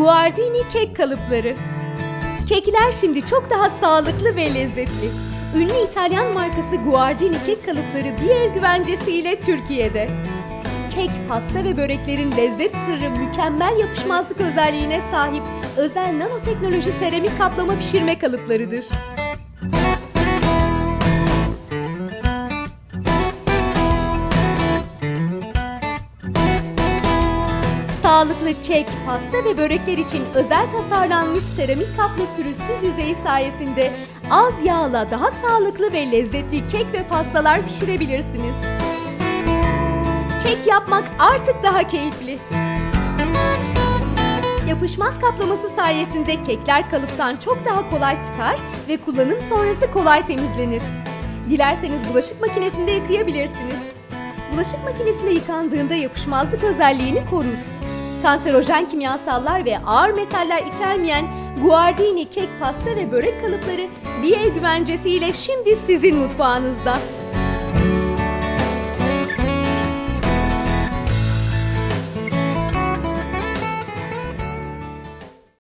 Guardini kek kalıpları. Kekler şimdi çok daha sağlıklı ve lezzetli. Ünlü İtalyan markası Guardini kek kalıpları bir el güvencesiyle Türkiye'de. Kek, pasta ve böreklerin lezzet sırrı mükemmel yapışmazlık özelliğine sahip özel nanoteknoloji seramik kaplama pişirme kalıplarıdır. Sağlıklı kek, pasta ve börekler için özel tasarlanmış seramik kaplı pürüzsüz yüzeyi sayesinde az yağla daha sağlıklı ve lezzetli kek ve pastalar pişirebilirsiniz. Kek yapmak artık daha keyifli. Yapışmaz kaplaması sayesinde kekler kalıptan çok daha kolay çıkar ve kullanım sonrası kolay temizlenir. Dilerseniz bulaşık makinesinde yıkayabilirsiniz. Bulaşık makinesinde yıkandığında yapışmazlık özelliğini korur. Kanserojen kimyasallar ve ağır metaller içermeyen Guardini kek, pasta ve börek kalıpları bir el güvencesiyle şimdi sizin mutfağınızda.